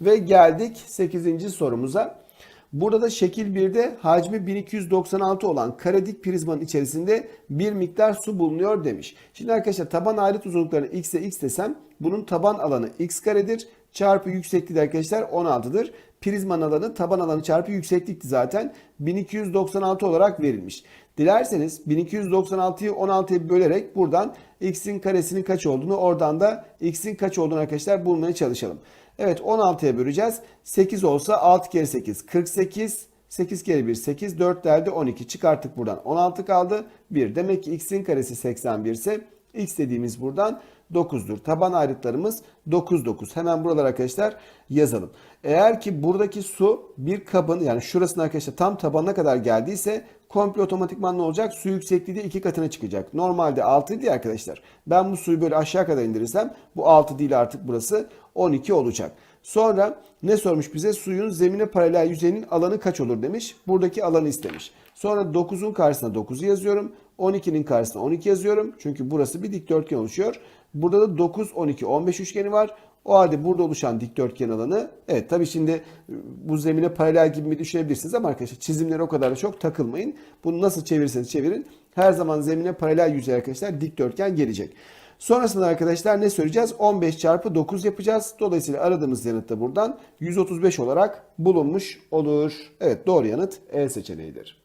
Ve geldik 8. sorumuza. Burada da şekil 1'de hacmi 1296 olan kare dik prizmanın içerisinde bir miktar su bulunuyor demiş. Şimdi arkadaşlar taban ayrıt uzunluklarını x'e x desem bunun taban alanı x karedir. Çarpı yüksekliği de arkadaşlar 16'dır. Prizmanın alanı taban alanı çarpı yükseklikti zaten. 1296 olarak verilmiş. Dilerseniz 1296'yı 16'ya bölerek buradan x'in karesinin kaç olduğunu oradan da x'in kaç olduğunu arkadaşlar bulmaya çalışalım. Evet 16'ya böleceğiz. 8 olsa 6 kere 8 48. 8 kere 1 8 4 derdi 12 çıkarttık buradan 16 kaldı 1 demek ki x'in karesi 81 ise x dediğimiz buradan 9'dur. Taban ayrıtlarımız 9 9. Hemen buralar arkadaşlar yazalım. Eğer ki buradaki su bir kabın yani şurasına arkadaşlar tam tabanına kadar geldiyse komple otomatikman ne olacak? Su yüksekliği de iki katına çıkacak. Normalde 6 değil arkadaşlar. Ben bu suyu böyle aşağı kadar indirirsem bu 6 değil artık burası 12 olacak. Sonra ne sormuş bize? Suyun zemine paralel yüzeyinin alanı kaç olur demiş. Buradaki alanı istemiş. Sonra 9'un karşısına 9'u yazıyorum. 12'nin karşısına 12 yazıyorum. Çünkü burası bir dikdörtgen oluşuyor. Burada da 9, 12, 15 üçgeni var. O halde burada oluşan dikdörtgen alanı evet tabii şimdi e, bu zemine paralel gibi mi düşünebilirsiniz ama arkadaşlar çizimlere o kadar da çok takılmayın. Bunu nasıl çevirirseniz çevirin her zaman zemine paralel yüzey arkadaşlar dikdörtgen gelecek. Sonrasında arkadaşlar ne söyleyeceğiz? 15 çarpı 9 yapacağız. Dolayısıyla aradığımız yanıt da buradan 135 olarak bulunmuş olur. Evet doğru yanıt E seçeneğidir.